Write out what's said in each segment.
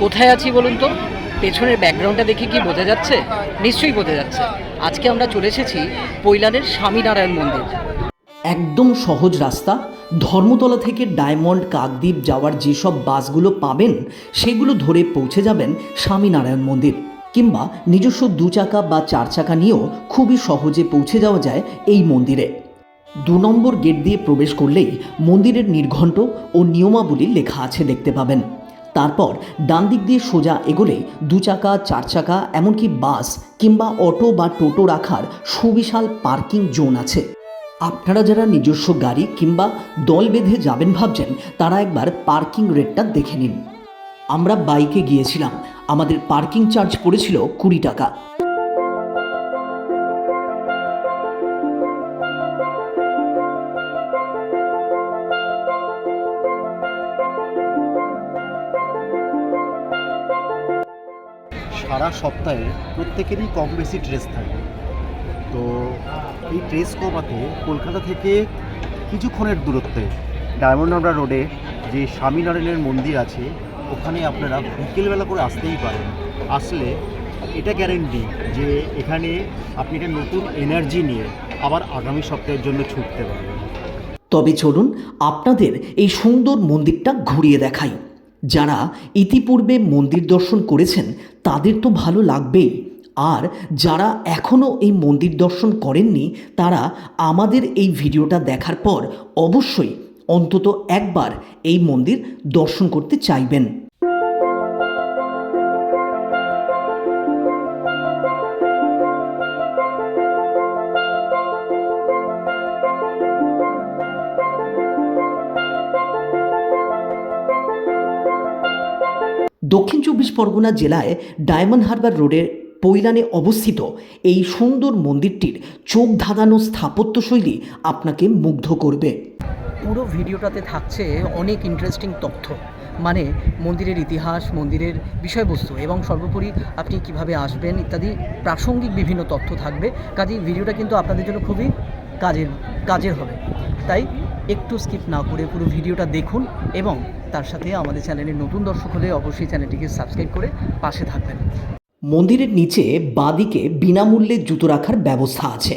কোথায় আছি বলুন তো? পেছনের ব্যাকগ্রাউন্ডটা দেখে কি বোঝা যাচ্ছে? নিশ্চয়ই বোঝা যাচ্ছে। আজকে আমরা চলে এসেছি কৈলানের স্বামীনারায়ণ মন্দির। একদম সহজ রাস্তা। ধর্মতলা থেকে ডায়মন্ড, কাকদ্বীপ যাওয়ার যেসব বাসগুলো পাবেন, সেগুলো ধরে পৌঁছে যাবেন স্বামীনারায়ণ মন্দির। কিংবা নিজস্ব দু চাকা বা চার চাকা নিয়েও খুবই সহজে পৌঁছে যাওয়া যায় এই মন্দিরে। দু নম্বর গেট দিয়ে প্রবেশ করলেই মন্দিরের নির্ঘণ্ট ও নিয়মাবলী লেখা আছে দেখতে পাবেন। তারপর ডান দিক দিয়ে সোজা এগোলে দু চাকা, চার চাকা, এমনকি বাস কিংবা অটো বা টোটো রাখার সুবিশাল পার্কিং জোন আছে। আপনারা যারা নিজস্ব গাড়ি কিংবা দল বেঁধে যাবেন ভাবছেন, তারা একবার পার্কিং রেটটা দেখে নিন। আমরা বাইকে গিয়েছিলাম। আমাদের পার্কিং চার্জ পড়েছিল কুড়ি টাকা। সপ্তাহে প্রত্যেকেরই কম বেশি ড্রেস থাকে। তো এই ড্রেস কমাতে কলকাতা থেকে কিছুক্ষণের দূরত্বে ডায়মন্ড রোডে যে স্বামীনারায়ণের মন্দির আছে, ওখানে আপনারা বিকেলবেলা করে আসতেই পারেন। আসলে এটা গ্যারেন্টি যে এখানে আপনি একটা নতুন এনার্জি নিয়ে আবার আগামী সপ্তাহের জন্য ছুটতে পারবেন। তবে চলুন আপনাদের এই সুন্দর মন্দিরটা ঘুরিয়ে দেখাই। যারা ইতিপূর্বে মন্দির দর্শন করেছেন, তাদের তো ভালো লাগবেই। আর যারা এখনও এই মন্দির দর্শন করেননি, তারা আমাদের এই ভিডিওটা দেখার পর অবশ্যই অন্তত একবার এই মন্দির দর্শন করতে চাইবেন। দক্ষিণ চব্বিশ পরগনা জেলায় ডায়মন্ড হারবার রোডের পৈলানে অবস্থিত এই সুন্দর মন্দিরটির চোখ ধাঁধানো স্থাপত্যশৈলী আপনাকে মুগ্ধ করবে। পুরো ভিডিওটাতে থাকছে অনেক ইন্টারেস্টিং তথ্য মানে মন্দিরের ইতিহাস, মন্দিরের বিষয়বস্তু এবং সর্বোপরি আপনি কীভাবে আসবেন ইত্যাদি প্রাসঙ্গিক বিভিন্ন তথ্য থাকবে। কাজেই ভিডিওটা কিন্তু আপনাদের জন্য খুবই কাজের কাজের হবে। তাই একটু স্কিপ না করে পুরো ভিডিওটা দেখুন এবং তার সাথে আমাদের চ্যানেলের নতুন দর্শক হলে অবশ্যই চ্যানেলটিকে সাবস্ক্রাইব করে পাশে থাকবেন। মন্দিরের নিচে বাদিকে বিনামূল্যে জুতো রাখার ব্যবস্থা আছে।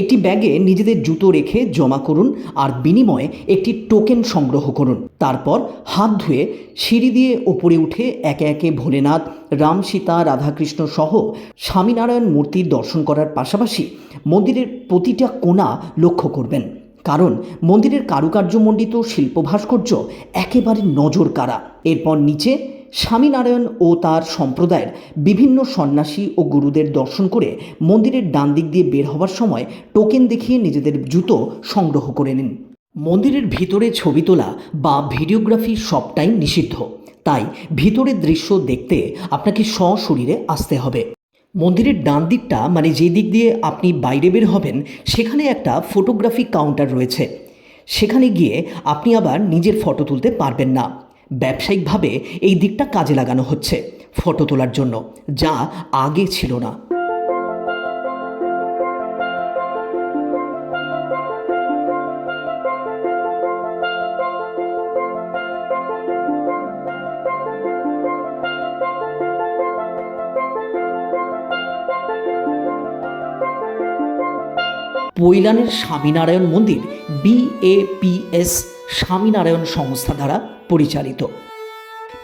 একটি ব্যাগে নিজেদের জুতো রেখে জমা করুন আর বিনিময়ে একটি টোকেন সংগ্রহ করুন। তারপর হাত ধুয়ে সিঁড়ি দিয়ে ওপরে উঠে একে একে ভোলেনাথ রাম সীতা রাধাকৃষ্ণ সহ স্বামীনারায়ণ মূর্তির দর্শন করার পাশাপাশি মন্দিরের প্রতিটা কোণা লক্ষ্য করবেন। কারণ মন্দিরের কারুকার্যমণ্ডিত শিল্প ভাস্কর্য একেবারে নজর কাড়া এরপর নিচে স্বামীনারায়ণ ও তার সম্প্রদায়ের বিভিন্ন সন্ন্যাসী ও গুরুদের দর্শন করে মন্দিরের ডান দিক দিয়ে বের হওয়ার সময় টোকেন দেখিয়ে নিজেদের জুতো সংগ্রহ করে নিন। মন্দিরের ভিতরে ছবি তোলা বা ভিডিওগ্রাফি সবটাই নিষিদ্ধ। তাই ভিতরের দৃশ্য দেখতে আপনাকে সশরীরে আসতে হবে। মন্দিরের ডান দিকটা মানে যে দিক দিয়ে আপনি বাইরে বের হবেন, সেখানে একটা ফটোগ্রাফি কাউন্টার রয়েছে। সেখানে গিয়ে আপনি আবার নিজের ফটো তুলতে পারবেন না। ব্যবসায়িকভাবে এই দিকটা কাজে লাগানো হচ্ছে ফটো তোলার জন্য, যা আগে ছিল না। পৈলানের স্বামীনারায়ণ মন্দির বিএপিএস স্বামীনারায়ণ সংস্থা দ্বারা পরিচালিত।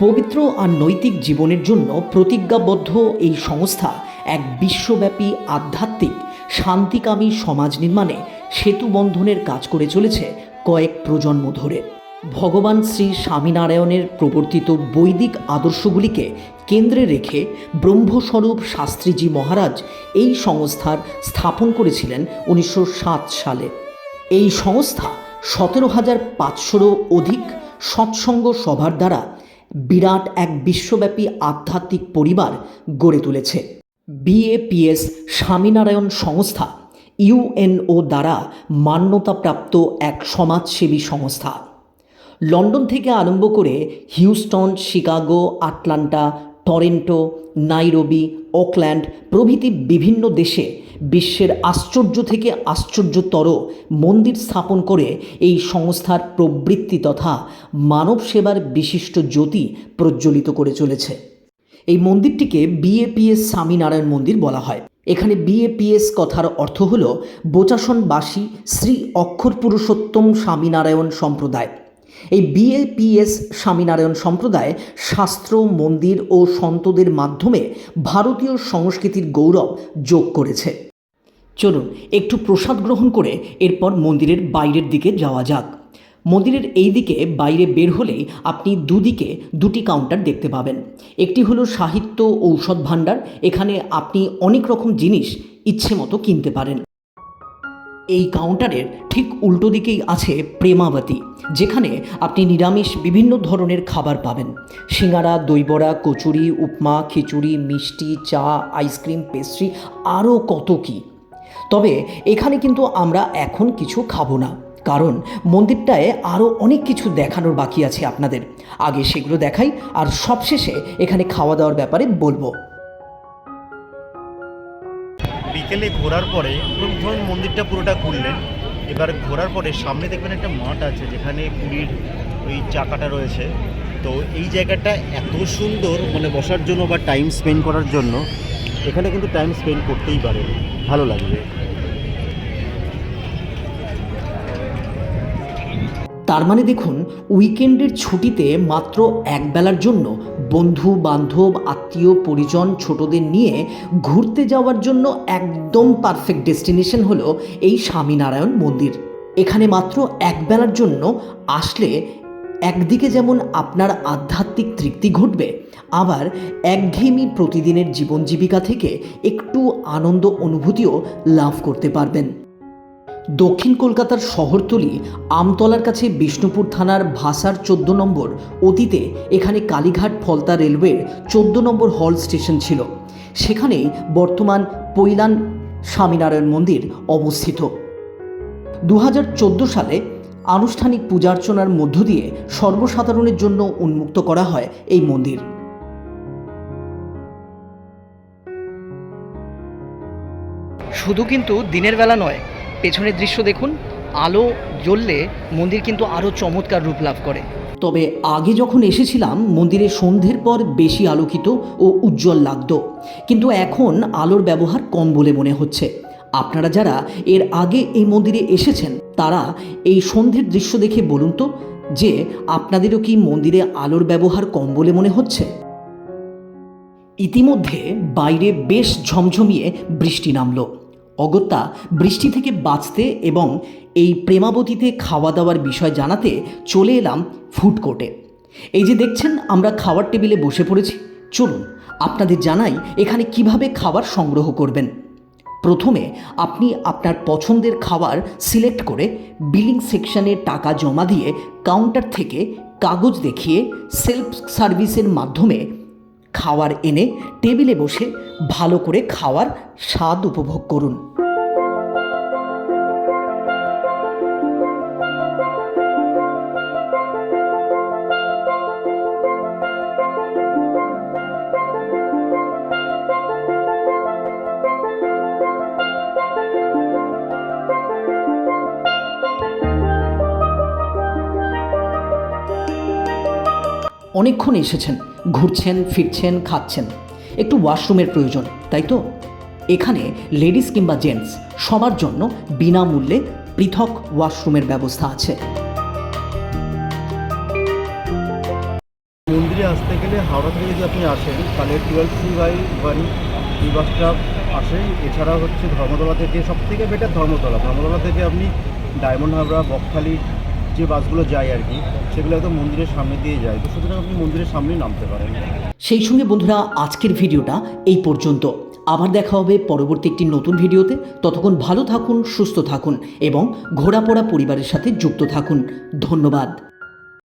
পবিত্র আর নৈতিক জীবনের জন্য প্রতিজ্ঞাবদ্ধ এই সংস্থা এক বিশ্বব্যাপী আধ্যাত্মিক, শান্তিকামী সমাজ নির্মাণে সেতু বন্ধনের কাজ করে চলেছে কয়েক প্রজন্ম ধরে। ভগবান শ্রী স্বামীনারায়ণের প্রবর্তিত বৈদিক আদর্শগুলিকে কেন্দ্রে রেখে ব্রহ্মস্বরূপ শাস্ত্রীজি মহারাজ এই সংস্থার স্থাপন করেছিলেন উনিশশো সাত সালে। এই সংস্থা সতেরো হাজার পাঁচশোরও অধিক সৎসঙ্গ সভার দ্বারা বিরাট এক বিশ্বব্যাপী আধ্যাত্মিক পরিবার গড়ে তুলেছে। বিএপিএস স্বামীনারায়ণ সংস্থা ইউএনও দ্বারা মান্যতাপ্রাপ্ত এক সমাজসেবী সংস্থা। লন্ডন থেকে আরম্ভ করে Houston, Chicago, Atlanta Toronto, Nairobi Oakland প্রভৃতি বিভিন্ন দেশে বিশ্বের আশ্চর্য থেকে আশ্চর্যতর মন্দির স্থাপন করে এই সংস্থার প্রবৃত্তি তথা মানব সেবার বিশিষ্ট জ্যোতি প্রজ্বলিত করে চলেছে। এই মন্দিরটিকে বিএপিএস স্বামীনারায়ণ মন্দির বলা হয়। এখানে বিএপিএস কথার অর্থ হল বোচাসনবাসী শ্রী অক্ষর পুরুষোত্তম স্বামীনারায়ণ সম্প্রদায়। এই বিএপিএস স্বামীনারায়ণ সম্প্রদায় শাস্ত্র, মন্দির ও সন্তদের মাধ্যমে ভারতীয় সংস্কৃতির গৌরব যোগ করেছে। চলুন একটু প্রসাদ গ্রহণ করে এরপর মন্দিরের বাইরের দিকে যাওয়া যাক। মন্দিরের এই দিকে বাইরে বের হলেই আপনি দুদিকে দুটি কাউন্টার দেখতে পাবেন। একটি হলো সাহিত্য ঔষধ ভাণ্ডার, এখানে আপনি অনেক রকম জিনিস ইচ্ছে মতো কিনতে পারেন। এই কাউন্টারের ঠিক উল্টো দিকেই আছে প্রেমাবতী, যেখানে আপনি নিরামিষ বিভিন্ন ধরনের খাবার পাবেন। সিঙ্গারা, দইবড়া, কচুরি, উপমা, খিচুড়ি, মিষ্টি, চা, আইসক্রিম, পেস্ট্রি, আরও কত কী। তবে এখানে কিন্তু আমরা এখন কিছু খাব না, কারণ মন্দিরটায় আরও অনেক কিছু দেখানোর বাকি আছে আপনাদের। আগে সেগুলো দেখাই, আর সবশেষে এখানে খাওয়া দাওয়ার ব্যাপারে বলব। বিকেলে ঘোরার পরে ধরুন মন্দিরটা পুরোটা ঘুরলেন। এবার ঘোরার পরে সামনে দেখবেন একটা মাঠ আছে, যেখানে পুরীর ওই চাকাটা রয়েছে। তো এই জায়গাটা এত সুন্দর মানে বসার জন্য বা টাইম স্পেন্ড করার জন্য, এখানে কিন্তু টাইম স্পেন্ড করতেই পারে। ভালো লাগবে। তার মানে দেখুন উইকেন্ডের ছুটিতে মাত্র একবেলার জন্য বন্ধু, বান্ধব, আত্মীয়, পরিজন, ছোটদের নিয়ে ঘুরতে যাওয়ার জন্য একদম পারফেক্ট ডেস্টিনেশন হলো এই স্বামীনারায়ণ মন্দির। এখানে মাত্র একবেলার জন্য আসলে একদিকে যেমন আপনার আধ্যাত্মিক তৃপ্তি ঘটবে, আবার একঘেয়েমি প্রতিদিনের জীবন জীবিকা থেকে একটু আনন্দ, অনুভূতিও লাভ করতে পারবেন। দক্ষিণ কলকাতার শহরতলি, আমতলার কাছে বিষ্ণুপুর থানার ভাসার চোদ্দ নম্বর অতীতে এখানে কালীঘাট ফলতা রেলওয়ের চোদ্দ নম্বর হল স্টেশন ছিল। সেখানেই বর্তমান পৈলান স্বামীনারায়ণ মন্দির অবস্থিত। দু হাজার চোদ্দ সালে আনুষ্ঠানিক পূজার্চনার মধ্য দিয়ে সর্বসাধারণের জন্য উন্মুক্ত করা হয় এই মন্দির। শুধু কিন্তু দিনের বেলা নয় পেছনের দৃশ্য দেখুন, আলো জ্বললে মন্দির কিন্তু আরও চমৎকার রূপ লাভ করে। তবে আগে যখন এসেছিলাম, মন্দিরে সন্ধ্যের পর বেশি আলোকিত ও উজ্জ্বল লাগতো। কিন্তু এখন আলোর ব্যবহার কম বলে মনে হচ্ছে। আপনারা যারা এর আগে এই মন্দিরে এসেছেন, তারা এই সন্ধ্যের দৃশ্য দেখে বলুন তো, যে আপনাদেরও কি মন্দিরে আলোর ব্যবহার কম বলে মনে হচ্ছে? ইতিমধ্যে বাইরে বেশ ঝমঝমিয়ে বৃষ্টি নামলো। অগত্যা বৃষ্টি থেকে বাঁচতে এবং এই প্রেমাবতীতে খাওয়া দাওয়ার বিষয় জানাতে চলে এলাম ফুড কোর্টে এই যে দেখছেন, আমরা খাওয়ার টেবিলে বসে পড়েছি। চলুন, আপনাদের জানাই এখানে কীভাবে খাবার সংগ্রহ করবেন। প্রথমে আপনি আপনার পছন্দের খাবার সিলেক্ট করে বিলিং সেকশনে টাকা জমা দিয়ে কাউন্টার থেকে কাগজ দেখিয়ে সেলফ সার্ভিসের মাধ্যমে খাবার এনে টেবিলে বসে ভালো করে খাওয়ার স্বাদ উপভোগ করুন। অনেকক্ষণ এসেছেন। ঘুরছেন, ফিরছেন, খাচ্ছেন। একটু ওয়াশরুমের প্রয়োজন, তাই তো? এখানে লেডিস কিংবা জেন্টস, সবার জন্য বিনামূল্যে পৃথক ওয়াশরুমের ব্যবস্থা আছে। মন্দিরে আসতে গেলে হাওড়া থেকে যদি আপনি আসেন, তাহলে টুয়েলভ সি বাই ওয়ান এই বাসটা আসে। এছাড়া হচ্ছে ধর্মতলা থেকে সব থেকে বেটার ধর্মতলা। ধর্মতলা থেকে আপনি ডায়মন্ড হাবড়া, বকখালি যে বাসগুলো যায় আর কি, সেগুলো একদম মন্দিরের সামনে দিয়ে যায়। তো সুতরাং আপনি মন্দিরের সামনে নামতে পারেন। সেই সঙ্গে বন্ধুরা, আজকের ভিডিওটা এই পর্যন্ত। আবার দেখা হবে পরবর্তী একটি নতুন ভিডিওতে। ততক্ষণ ভালো থাকুন, সুস্থ থাকুন এবং ঘোরাপড়া পরিবারের সাথে যুক্ত থাকুন। ধন্যবাদ।